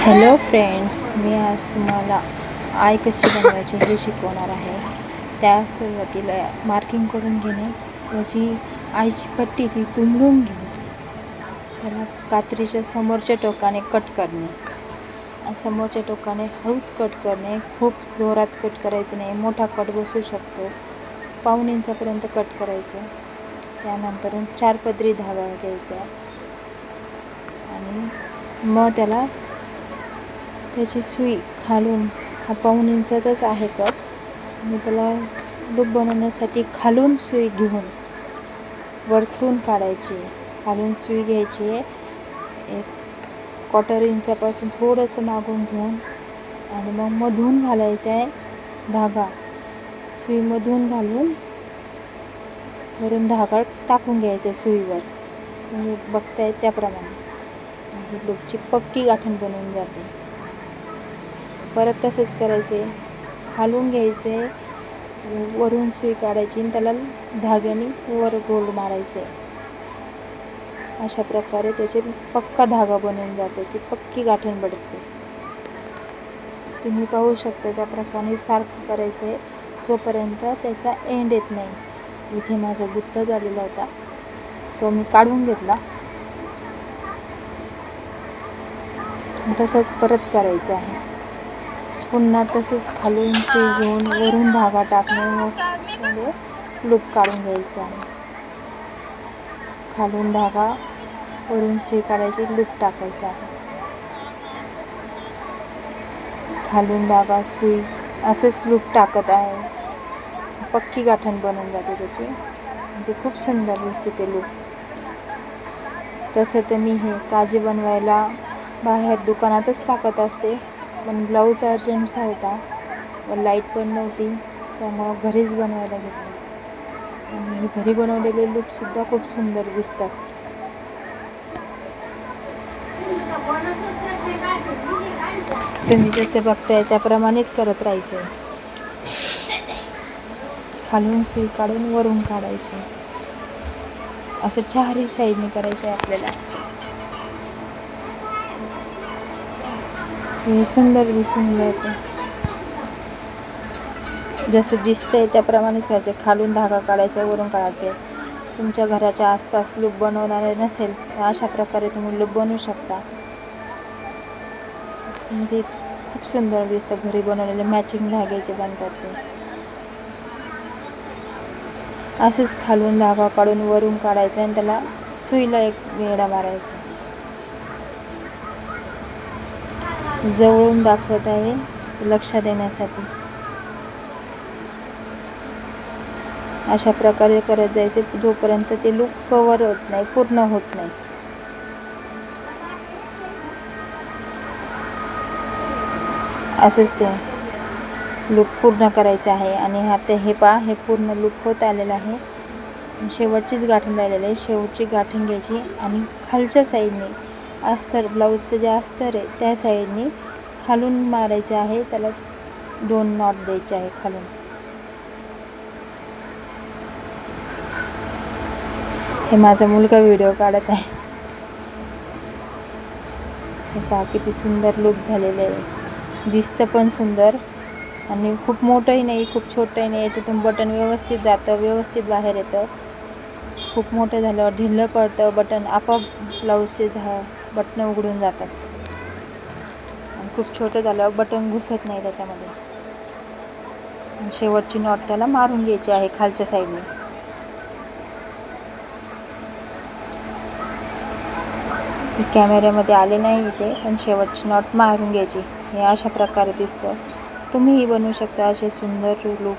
Hello friends मी आज तुम्हाला I कशी बनवायची हे शिकवणार आहे. त्या सुरुवातीला मार्किंग करून घेणे जी आईची पट्टी ती तुंबडून घेणे. त्याला कात्रीच्या समोरच्या टोकाने कट करणे. समोरच्या टोकाने हळूच कट करणे. खूप जोरात कट करायचं नाही. मोठा कट बसू शकतो. पाऊन इंचापर्यंत कट करायचं. त्यानंतर चार पदरी धागा घ्यायचा. आणि मग त्याला त्याची सुई खालून हा पाऊण इंचाचाच आहे कप. मी त्याला लूप बनवण्यासाठी खालून सुई घेऊन वरतून काढायची. खालून सुई घ्यायची. एक क्वार्टर इंचापासून थोडंसं मागून घेऊन आणि मग मधून घालायचा आहे धागा. सुईमधून घालून वरून धागा टाकून घ्यायचा सुईवर. तुम्ही बघताय त्याप्रमाणे. ही लूपची पक्की गाठण बनवून जाते. परत तसंच करायचे. खालून घ्यायचे वरून सुई काढायची आणि त्याला धाग्याने वर गोल मारायचे. अशा प्रकारे त्याचे पक्का धागा बनवून जातो की पक्की गाठण पडते तुम्ही पाहू शकता त्या प्रकारे सारखं करायचं आहे. जोपर्यंत त्याचा एंड येत नाही. इथे माझा गुत्त झालेला होता. तो मी काढून घेतला. तसंच परत करायचं आहे. पुन्हा तसंच खालून शिजवून घेऊन वरून धागा टाकणे म्हणजे लूप काढून घ्यायचा. आहे खालून धागा वरून सुई काढायची लूप टाकायचा आहे. खालून धागा सुई असंच लूप टाकत आहे. पक्की गाठण बनवून जाते त्याची. ते खूप सुंदर दिसते ते लूप. तसं तर मी हे काजी बनवायला बाहेर दुकानातच टाकत असते. पण ब्लाऊज अर्जंट होता व लाइट पण नव्हती. त्यामुळं घरीच बनवायला घेतलं. आणि घरी बनवलेले लुकसुद्धा खूप सुंदर दिसतात. तुम्ही जसे बघताय त्याप्रमाणेच करत राहायचं. खालून सुई काढून वरून काढायचे. असं चारही साईडने करायचं आहे आपल्याला. सुंदर दिसून जाते. जसं दिसतंय त्याप्रमाणेच करायचं खालून धागा काढायचा वरून काढायचे. तुमच्या घराच्या आसपास लूप बनवणारे नसेल तर अशा प्रकारे तुम्ही लूप बनवू शकता. ते खूप सुंदर दिसतं. घरी बनवलेले मॅचिंग धाग्याचे बनतात ते. असेच खालून धागा काढून वरून काढायचा आणि त्याला सुईला एक वेडा मारायचा. जवळून दाखवत आहे लक्ष देण्यासाठी. अशा प्रकारे करत जायचे. जोपर्यंत ते लूक कवर होत नाही पूर्ण होत नाही. असंच ते लूक पूर्ण करायचं आहे आणि हा ते हे पा हे पूर्ण लूक होत आलेलं आहे. शेवटचीच गाठण राहिलेलं आहे. शेवटची गाठण घ्यायची आणि खालच्या साईडने अस्तर ब्लाऊजचं जे अस्तर आहे त्या साईडनी खालून मारायचं आहे त्याला दोन नॉट द्यायचे आहे खालून. हे माझा मुलगा व्हिडिओ काढत आहे. हे पहा किती सुंदर लुक झालेलं आहे. दिसतं पण सुंदर आणि खूप मोठंही नाही खूप छोटंही नाही याच्यातून बटन व्यवस्थित जातं व्यवस्थित बाहेर येतं. खूप मोठं झाल्यावर ढिलं पडतं बटन आपोआप ब्लाऊजचे झा बटणं उघडून जातात. आणि खूप छोटं झाल्यावर बटन घुसत नाही त्याच्यामध्ये. शेवटची नॉट त्याला मारून घ्यायची आहे खालच्या साईडने कॅमेऱ्यामध्ये आले नाही इथे पण शेवटची नॉट मारून घ्यायची. हे अशा प्रकारे दिसतं. तुम्हीही बनवू शकता असे सुंदर लूक